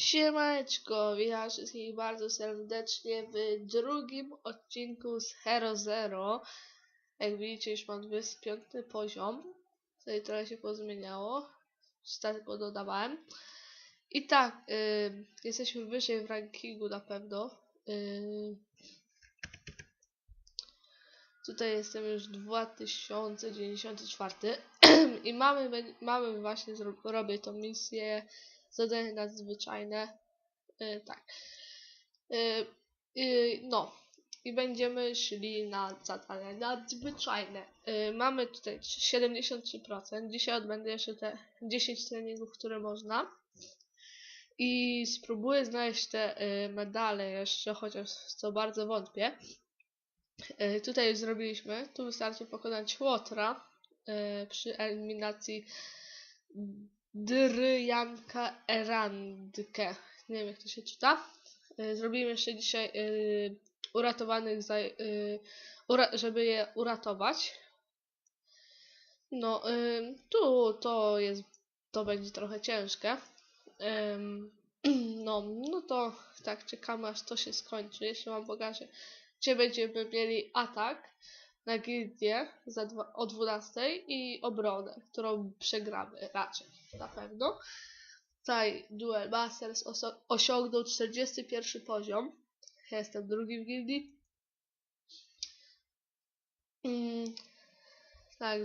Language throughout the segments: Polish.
Siemaneczko, witam wszystkich bardzo serdecznie w drugim odcinku z Hero Zero. Jak widzicie już mam 25 poziom, tutaj trochę się pozmieniało, staty dodawałem. I tak, jesteśmy wyżej w rankingu na pewno. Tutaj jestem już 2094 i mamy, mamy właśnie, robię tą misję zadanie nadzwyczajne. Y, tak. Y, y, no. I będziemy szli na zadania nadzwyczajne. Y, mamy tutaj 73%. Dzisiaj odbędę jeszcze te 10 treningów, które można. I spróbuję znaleźć te y, medale jeszcze, chociaż co bardzo wątpię. Y, tutaj już zrobiliśmy. Tu wystarczy pokonać Łotra y, przy eliminacji Dryjanka Erandkę. Nie wiem jak to się czyta. Y, Zrobimy jeszcze dzisiaj y, uratowanych, za, y, ura, żeby je uratować. No, y, tu to jest, to będzie trochę ciężkie. No, no to tak, czekamy aż to się skończy. Jeszcze mam pokażę, gdzie będziemy mieli atak na gildię za dwa, o 12 i obronę, którą przegramy raczej, na pewno. Tutaj Duel Masters osiągnął 41 poziom. Jestem drugi w gildii. Mm, tak.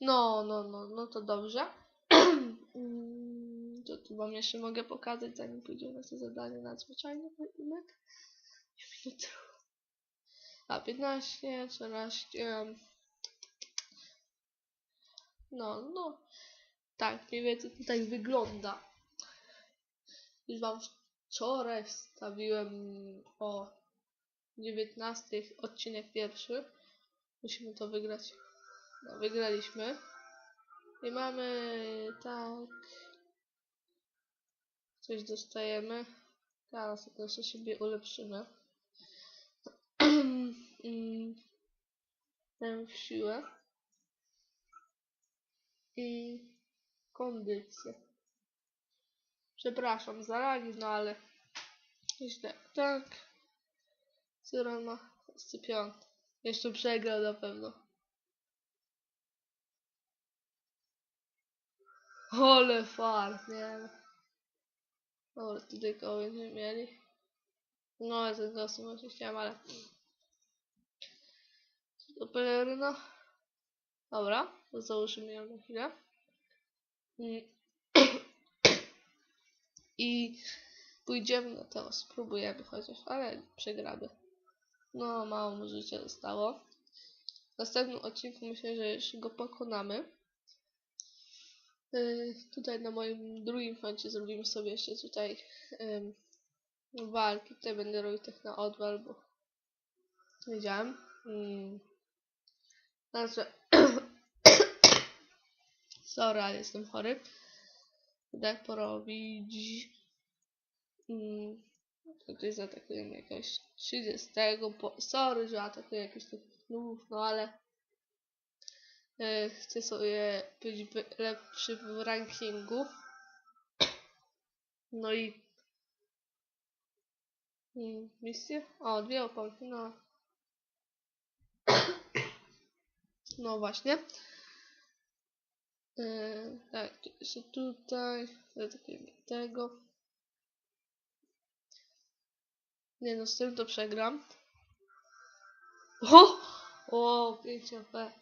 No, no, no, no to dobrze. Mm, to tu wam jeszcze mogę pokazać, zanim pójdziemy na to zadanie nadzwyczajne. Minutek. Minut. A 15, 14. No, no. Tak, mniej więcej to tak wygląda. Już wam wczoraj wstawiłem o 19 odcinek pierwszy. Musimy to wygrać. No, wygraliśmy. I mamy tak. Coś dostajemy. Teraz to jeszcze siebie ulepszymy. Mm, Tę siłę. I kondycję. Przepraszam za lagi, no ale źle. Tak. Cyron ma scypion. Jeszcze przegrał na pewno. Ole fart, nie Dobra, tutaj koło będziemy mieli. No, ja ten kostum chciałem, ale... Do peleryna. Dobra, to założymy ją na chwilę. I pójdziemy na to, spróbujemy chociaż, ale przegramy. No, mało mu życia zostało. W następnym odcinku myślę, że już go pokonamy. Yy, tutaj na moim drugim koncie zrobimy sobie jeszcze tutaj ym, walki. Tutaj będę robił tak na odwal, bo wiedziałem. Mm. Znaczy, sorry, ale jestem chory. Tak porobić. Mm. Tutaj zaatakujemy jakiegoś 30. Po... Sorry, że atakuję jakiś takich nów, no ale e, chcę sobie być lepszy w rankingu. No i mm, misje? O, dwie opałki, no. No właśnie. E, tak, jeszcze tutaj. Tego. Nie no, z tym to przegram. O! O, 5 AP.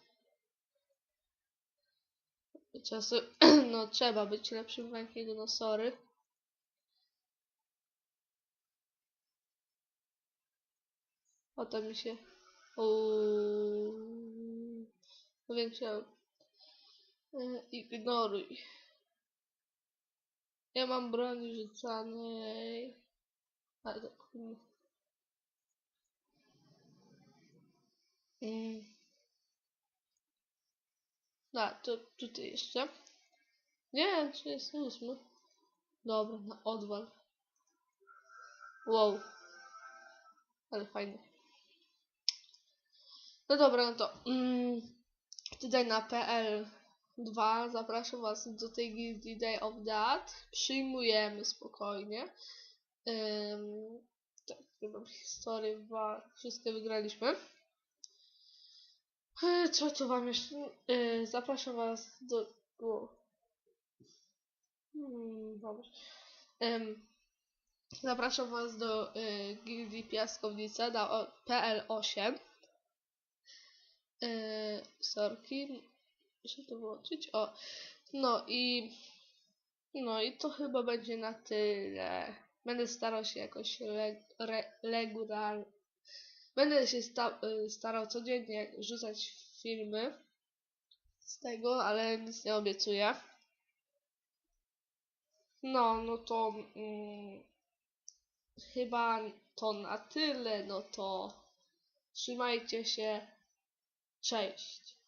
Czasy, no trzeba być lepszym rankingu, no sorry. O, to mi się... Uuu, powiększyłem. E, Ignoruj. Ja mam broni rzucanej. Ale to kurwa. Mm. A, to tutaj jeszcze. Nie, 38. Dobra, na odwal. Wow. Ale fajnie. No dobra, no to mm, tutaj na PL Dwa, zapraszam Was do tej gildii Day of That. Przyjmujemy spokojnie. Ym, tak, chyba historię, wszystkie wygraliśmy. E, Co tu Wam jeszcze? E, Zapraszam Was do... Hmm. Em, Zapraszam Was do y, Gildii Piaskownica na o- PL8. Y, sorki, muszę to wyłączyć. O, no i no i to chyba będzie na tyle. Będę starał się jakoś re, re, regular, Będę się sta, y, starał codziennie rzucać filmy z tego, ale nic nie obiecuję. No, no to mm, chyba to na tyle. No to trzymajcie się. Cześć.